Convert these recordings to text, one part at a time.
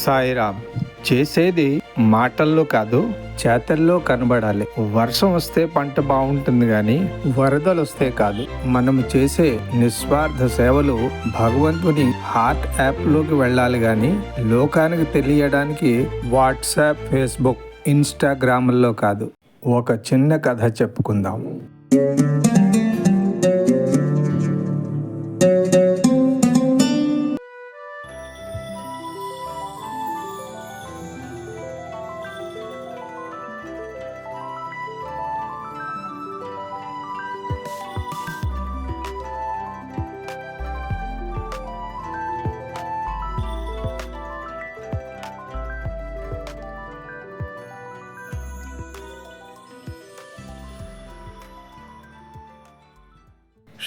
సాయిరామ్ చేసేది మాటల్లో కాదు చేతల్లో కనబడాలి. వర్షం వస్తే పంట బాగుంటుంది కానీ వరదలు వస్తే కాదు. మనం చేసే నిస్వార్థ సేవలు భగవంతుని హార్ట్ యాప్లోకి వెళ్ళాలి కానీ లోకానికి తెలియడానికి వాట్సాప్ ఫేస్బుక్ ఇన్స్టాగ్రామ్లో కాదు. ఒక చిన్న కథ చెప్పుకుందాం.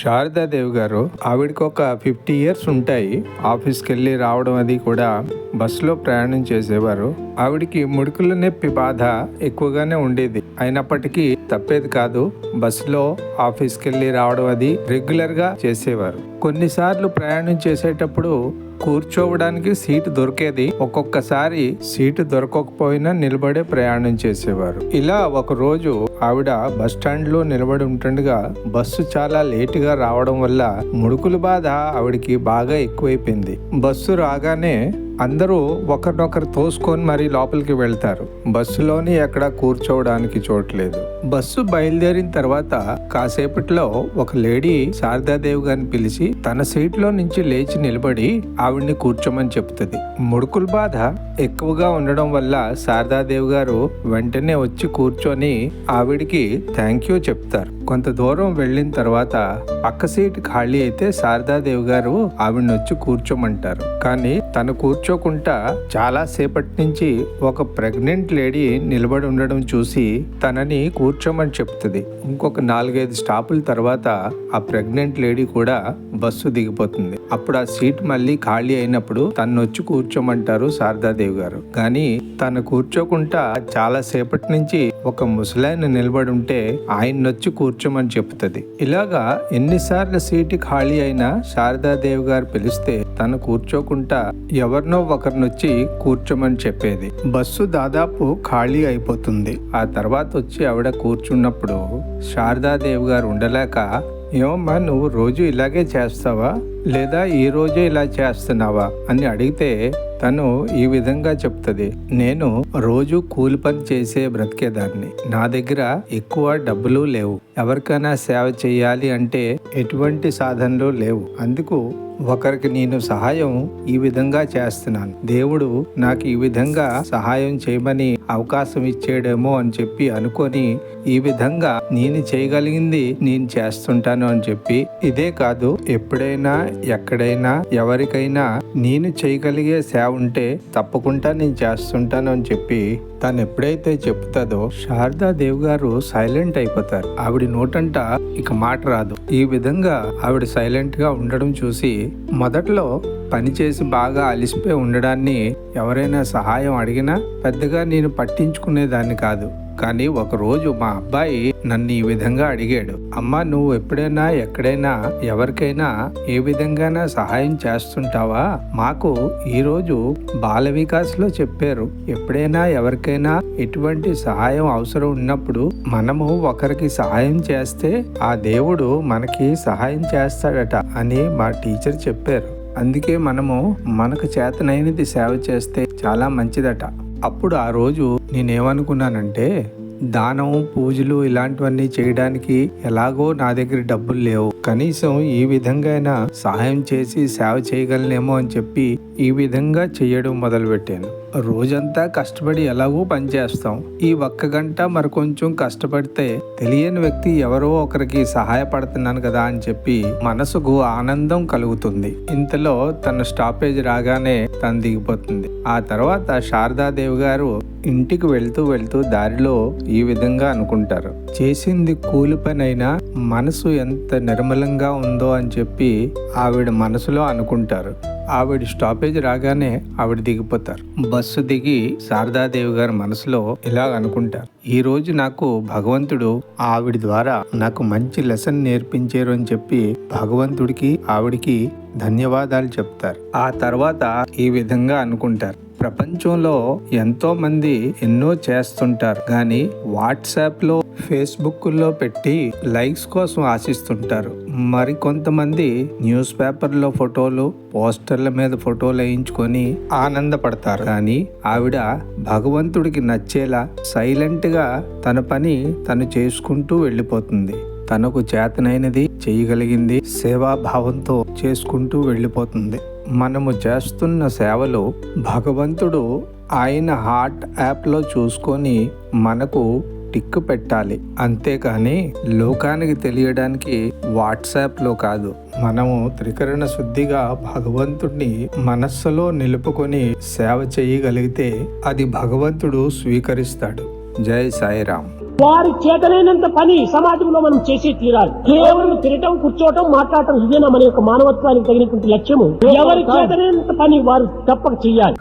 శారదాదేవి గారు ఆవిడకి ఒక ఫిఫ్టీ ఇయర్స్ ఉంటాయి. ఆఫీస్కి వెళ్ళి రావడం అది కూడా బస్సులో ప్రయాణం చేసేవారు. ఆవిడికి ముడుకుల నొప్పి బాధ ఎక్కువగానే ఉండేది. అయినప్పటికీ తప్పేది కాదు బస్సులో ఆఫీస్కి వెళ్ళి రావడం అది రెగ్యులర్గా చేసేవారు. కొన్నిసార్లు ప్రయాణం చేసేటప్పుడు కూర్చోవడానికి సీటు దొరికేది. ఒక్కొక్కసారి సీటు దొరకకపోయినా నిలబడే ప్రయాణం చేసేవారు. ఇలా ఒక రోజు ఆవిడ బస్ స్టాండ్లో నిలబడి ఉంటుండగా బస్సు చాలా లేట్గా రావడం వల్ల ముడుకుల బాధ ఆవిడకి బాగా ఎక్కువైపోయింది. బస్సు రాగానే అందరూ ఒకరినొకరు తోసుకొని మరీ లోపలికి వెళ్తారు. బస్సులోని ఎక్కడ కూర్చోవడానికి చోట్లేదు బస్సు బయలుదేరిన తర్వాత కాసేపట్లో ఒక లేడీ శారదాదేవి గారిని పిలిచి తన సీట్లో నుంచి లేచి నిలబడి ఆవిడ్ని కూర్చోమని చెప్తుంది. ముడుకుల బాధ ఎక్కువగా ఉండడం వల్ల శారదాదేవి గారు వెంటనే వచ్చి కూర్చొని ఆవిడికి థ్యాంక్ యూ చెప్తారు. కొంత దూరం వెళ్ళిన తర్వాత పక్క సీట్ ఖాళీ అయితే శారదాదేవి గారు ఆవిడని వచ్చి కూర్చోమంటారు. కానీ తను కూర్చోకుండా చాలా సేపటి నుంచి ఒక ప్రెగ్నెంట్ లేడీ నిలబడి ఉండడం చూసి తనని కూర్చోమని చెప్తుంది. ఇంకొక నాలుగైదు స్టాపుల తర్వాత ఆ ప్రెగ్నెంట్ లేడీ కూడా బస్సు దిగిపోతుంది. అప్పుడు ఆ సీట్ మళ్ళీ ఖాళీ అయినప్పుడు తను వచ్చి కూర్చోమంటారు శారదాదేవి గారు. కానీ తను కూర్చోకుండా చాలా సేపటి నుంచి ఒక ముసలాయన నిలబడి ఉంటే ఆయన వచ్చి కూర్చోమని చెప్తుంది. ఇలాగా ఎన్నిసార్లు సీటు ఖాళీ అయినా శారదాదేవి గారు పిలిస్తే తను కూర్చోకుండా ఎవరినో ఒకరినొచ్చి కూర్చోమని చెప్పేది. బస్సు దాదాపు ఖాళీ అయిపోతుంది. ఆ తర్వాత వచ్చి ఆవిడ కూర్చున్నప్పుడు శారదాదేవి గారు ఉండలేక ఏమమ్మా నువ్వు రోజు ఇలాగే చేస్తావా? లేదా ఈ రోజే ఇలా చేస్తున్నావా అని అడిగితే తను ఈ విధంగా చెప్తుంది. నేను రోజు కూలి పని చేసే బ్రతికేదాన్ని. నా దగ్గర ఎక్కువ డబ్బులు లేవు. ఎవరికైనా సేవ చేయాలి అంటే ఎటువంటి సాధనలు లేవు. అందుకు ఒకరికి నేను సహాయం ఈ విధంగా చేస్తున్నాను. దేవుడు నాకు ఈ విధంగా సహాయం చేయమని అవకాశం ఇచ్చేడేమో అని చెప్పి అనుకొని ఈ విధంగా నేను చేయగలిగింది నేను చేస్తుంటాను అని చెప్పి. ఇదే కాదు ఎప్పుడైనా ఎక్కడైనా ఎవరికైనా నేను చేయగలిగే సేవ ఉంటే తప్పకుండా నేను చేస్తుంటాను అని చెప్పి తను ఎప్పుడైతే చెప్తుందో శారదాదేవి గారు సైలెంట్ అయిపోతారు. ఆవిడ నోటంట ఇక మాట రాదు. ఈ విధంగా ఆవిడ సైలెంట్గా ఉండడం చూసి మొదట్లో పని చేసి బాగా అలిసిపోయి ఉండడాన్ని ఎవరైనా సహాయం అడిగినా పెద్దగా నేను పట్టించుకునేదాన్ని కాదు. కానీ ఒకరోజు మా అబ్బాయి నన్ను ఈ విధంగా అడిగాడు. అమ్మా నువ్వు ఎప్పుడైనా ఎక్కడైనా ఎవరికైనా ఏ విధంగానా సహాయం చేస్తుంటావా? మాకు ఈరోజు బాల వికాస్లో చెప్పారు. ఎప్పుడైనా ఎవరికైనా ఎటువంటి సహాయం అవసరం ఉన్నప్పుడు మనము ఒకరికి సహాయం చేస్తే ఆ దేవుడు మనకి సహాయం చేస్తాడట అని మా టీచర్ చెప్పారు. అందుకే మనము మనకు చేతనైనది సేవ చేస్తే చాలా మంచిదట. అప్పుడు ఆ రోజు నేనేమనుకున్నానంటే దానం పూజలు ఇలాంటివన్నీ చేయడానికి ఎలాగో నా దగ్గర డబ్బులు లేవు. కనీసం ఈ విధంగా సహాయం చేసి సేవ చేయగలనేమో అని చెప్పి ఈ విధంగా చేయడం మొదలుపెట్టాను. రోజంతా కష్టపడి ఎలాగో పనిచేస్తాం ఈ ఒక్క గంట మరి కొంచెం కష్టపడితే తెలియని వ్యక్తి ఎవరో ఒకరికి సహాయపడుతున్నాను కదా అని చెప్పి మనసుకు ఆనందం కలుగుతుంది. ఇంతలో తన స్టాపేజ్ రాగానే తను దిగిపోతుంది. ఆ తర్వాత శారదాదేవి గారు ఇంటికి వెళ్తూ వెళ్తూ దారిలో ఈ విధంగా అనుకుంటారు. చేసింది కూలి పని అయినా మనసు ఎంత నిర్మలంగా ఉందో అని చెప్పి ఆవిడ మనసులో అనుకుంటారు. ఆవిడ స్టాపేజ్ రాగానే ఆవిడ దిగిపోతారు. బస్సు దిగి శారదాదేవి గారి మనసులో ఇలా అనుకుంటారు. ఈ రోజు నాకు భగవంతుడు ఆవిడ ద్వారా నాకు మంచి లెసన్ నేర్పించారు అని చెప్పి భగవంతుడికి ఆవిడికి ధన్యవాదాలు చెప్తారు. ఆ తర్వాత ఈ విధంగా అనుకుంటారు. ప్రపంచంలో ఎంతో మంది ఎన్నో చేస్తుంటారు. కానీ వాట్సాప్లో ఫేస్బుక్లో పెట్టి లైక్స్ కోసం ఆశిస్తుంటారు. మరి కొంతమంది న్యూస్ పేపర్లో ఫోటోలు పోస్టర్ల మీద ఫోటోలు వేయించుకొని ఆనందపడతారు. కానీ ఆవిడ భగవంతుడికి నచ్చేలా సైలెంట్గా తన పని తను చేసుకుంటూ వెళ్ళిపోతుంది. తనకు చేతనైనది చేయగలిగింది సేవాభావంతో చేసుకుంటూ వెళ్ళిపోతుంది. మనము చేస్తున్న సేవలో భగవంతుడు ఆయన హార్ట్ యాప్లో చూసుకొని మనకు టిక్కు పెట్టాలి. అంతేకాని లోకానికి తెలియడానికి వాట్సాప్లో కాదు. మనము త్రికరణ శుద్ధిగా భగవంతుడిని మనస్సులో నిలుపుకొని సేవ చేయగలిగితే అది భగవంతుడు స్వీకరిస్తాడు. జై సాయిరామ్. వారి చేతనైనంత పని సమాజంలో మనం చేసి తీరాలి. కేవలం తినటం కూర్చోవటం మాట్లాడటం ఇదేనా మన యొక్క మానవత్వానికి తగినటువంటి లక్ష్యము? ఎవరి చేతనైనంత పని వారు తప్పక చెయ్యాలి.